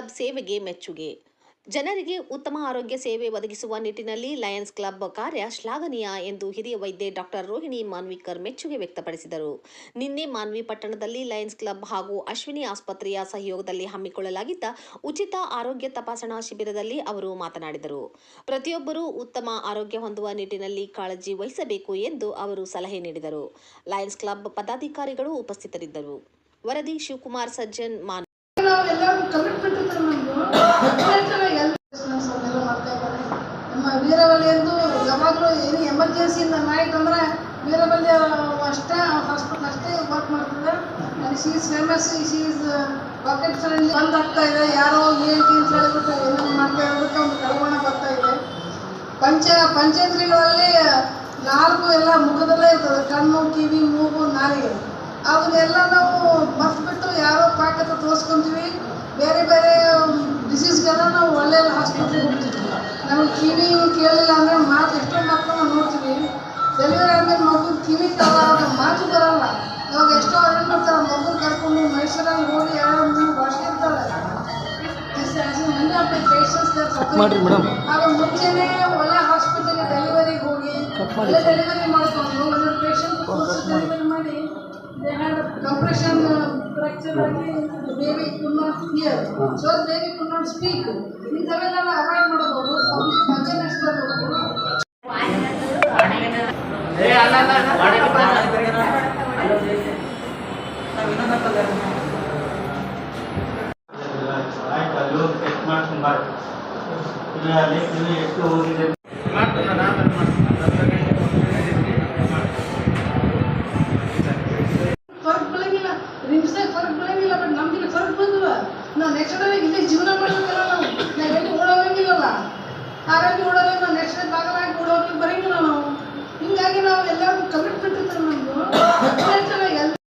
ಸೇವೆಗೆ ಮೆಚ್ಚುಗೆ. ಜನರಿಗೆ ಉತ್ತಮ ಆರೋಗ್ಯ ಸೇವೆ ಒದಗಿಸುವ ನಿಟ್ಟಿನಲ್ಲಿ ಲಯನ್ಸ್ ಕ್ಲಬ್ ಕಾರ್ಯ ಶ್ಲಾಘನೀಯ ಎಂದು ಹಿರಿಯ ವೈದ್ಯೆ ಡಾಕ್ಟರ್ ರೋಹಿಣಿ ಮಾನ್ವಿಕರ್ ಮೆಚ್ಚುಗೆ ವ್ಯಕ್ತಪಡಿಸಿದರು. ನಿನ್ನೆ ಮಾನ್ವಿ ಪಟ್ಟಣದಲ್ಲಿ ಲಯನ್ಸ್ ಕ್ಲಬ್ ಹಾಗೂ ಅಶ್ವಿನಿ ಆಸ್ಪತ್ರೆಯ ಸಹಯೋಗದಲ್ಲಿ ಹಮ್ಮಿಕೊಳ್ಳಲಾಗಿದ್ದ ಉಚಿತ ಆರೋಗ್ಯ ತಪಾಸಣಾ ಶಿಬಿರದಲ್ಲಿ ಅವರು ಮಾತನಾಡಿದರು. ಪ್ರತಿಯೊಬ್ಬರೂ ಉತ್ತಮ ಆರೋಗ್ಯ ಹೊಂದುವ ನಿಟ್ಟಿನಲ್ಲಿ ಕಾಳಜಿ ವಹಿಸಬೇಕು ಎಂದು ಅವರು ಸಲಹೆ ನೀಡಿದರು. ಲಯನ್ಸ್ ಕ್ಲಬ್ ಪದಾಧಿಕಾರಿಗಳು ಉಪಸ್ಥಿತರಿದ್ದರು. ವರದಿ ಶಿವಕುಮಾರ್ ಸಜ್ಜನ್ ಮಾನ್ ನಮ್ಮ ವೀರವಲ್ಲಿ ಎಂದು ಯಾವಾಗಲೂ ಏನು ಎಮರ್ಜೆನ್ಸಿಯಿಂದ ಅಂದರೆ ವೀರವಲ್ಲಿ ಅಷ್ಟೇ ಹಾಸ್ಪಿಟಲ್ ಅಷ್ಟೇ ವರ್ಕ್ ಮಾಡ್ತದೆ and she is famous she is pocket friendly ಬಂದ್ ಆಗ್ತಾ ಇದೆ, ಯಾರೋ ಏನು ಅಂತ ಹೇಳಿಬಿಟ್ಟು ಏನೇನು ಮಾಡ್ತಾ ಇರೋದಕ್ಕೆ ಒಂದು ಕಳವಳ ಬರ್ತಾ ಇದೆ. ಪಂಚ ಪಂಚಾಯತ್ರಿಗಳಲ್ಲಿ ನಾಲ್ಕು ಎಲ್ಲ ಮುಖದಲ್ಲೇ ಇರ್ತದೆ. ಕಣ್ಣು, ಕಿವಿ, ಮೂಗು ನಾಲಿಗೆ ಅದನ್ನೆಲ್ಲ ನಾವು ಮರ್ತ್ಬಿಟ್ಟು ಯಾರೋ ಪಾಕತ್ತ ತೋರಿಸ್ಕೊಂತೀವಿ. ಬೇರೆ ಬೇರೆ ಹಾಸ್ಪಿಟ್ಲಿಗೆ ಹೋಗ್ತೀವಿ ನಮಗೆ ಕಿವಿ ಕೇಳಿಲ್ಲ ಅಂದರೆ ಮಾತು ಎಷ್ಟೋ ಮಕ್ಕಳನ್ನ ನೋಡ್ತೀವಿ. ಡೆಲಿವರಿ ಆದಮೇಲೆ ಮಗು ಕಿವಿ ಕೇಳಲ್ಲ ಮಾತು ಬರಲ್ಲ. ಇವಾಗ ಎಷ್ಟೋ ಏನು ಮಾಡ್ತಾರೆ ಮಗು ಕರ್ಕೊಂಡು ಮೈಸೂರಲ್ಲಿ ಹೋಗಿ ಯಾರೋ ಮೂರು ಭಾಷೆ ಇರ್ತಾರೆ. ಮಾಡ್ರಿ ಮೇಡಮ್ ಆಗ ಮುಂಚೆನೇ ಒಳ್ಳೆ ಹಾಸ್ಪಿಟಲ್ಗೆ ಡೆಲಿವರಿಗೆ ಹೋಗಿ ಒಳ್ಳೆ ಡೆಲಿವರಿ ಮಾಡ್ಕೊಂಡು ಒಂದೊಂದು ಪೇಷಂಟ್ ಡೆಲಿವರಿ ಮಾಡಿ ಕಂಪ್ರೆಷನ್ ಸ್ಪೀಕ್ ಇಂಥವೆಲ್ಲ ಅವಾಯ್ಡ್ ಮಾಡಬಹುದು ಪಬ್ಲಿಕ್ ಅವೇರ್ನೆಸ್ ತರಬೇಕು ಆಯ್ತು ಅಲ್ಲಿ ಹೋಗಿ ಚೆಕ್ ಮಾಡ್ಕೊಂಡು ಮಾಡಿ ಇಲ್ಲ ಅಲ್ಲಿ ಇಲ್ಲಿ ಎಷ್ಟು ಹೋಗಿದೆ? ಆರೋಗ್ಯ ಓಡೋಲ್ಲ ನಾವು ನೆಕ್ಸ್ಟ್ ಭಾಗವಾಗಿ ನೋಡೋದು ಬರಂಗಿಲ್ಲ ನಾವು ಹಿಂಗಾಗಿ ನಾವು ಎಲ್ಲರೂ ಕಮಿಟ್ಮೆಂಟ್ ಇರ್ತಾರೆ ನಮ್ಮದು